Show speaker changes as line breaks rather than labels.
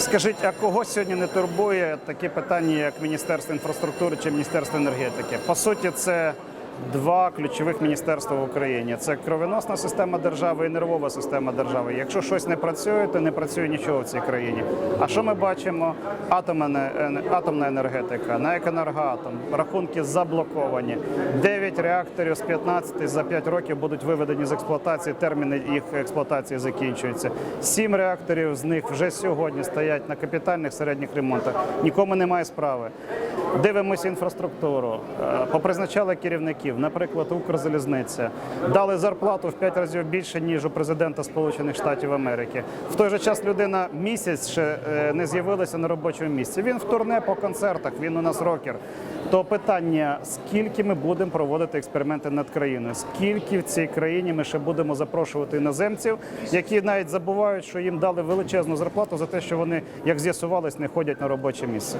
Скажіть, а кого сьогодні не турбує таке питання, як Міністерство інфраструктури чи Міністерство енергетики? По суті, це два ключових міністерства в Україні: це кровоносна система держави і нервова система держави. Якщо щось не працює, то не працює нічого в цій країні. А що ми бачимо? Атомна, атомна енергетика, НАЕК «Енергоатом», рахунки заблоковані. 9 реакторів з 15 за 5 років будуть виведені з експлуатації. Терміни їх експлуатації закінчуються. Сім реакторів з них вже сьогодні стоять на капітальних середніх ремонтах. Нікому немає справи. Дивимося інфраструктуру. Е, Попризначали керівників, наприклад, Укрзалізниця. Дали зарплату в 5 разів більше, ніж у президента Сполучених Штатів Америки. В той же час людина місяць ще е, не з'явилася на робочому місці. Він в турне по концертах, він у нас рокер. То питання: скільки ми будемо проводити експерименти над країною? Скільки в цій країні ми ще будемо запрошувати іноземців, які навіть забувають, що їм дали величезну зарплату за те, що вони, як з'ясувалось, не ходять на робоче місце?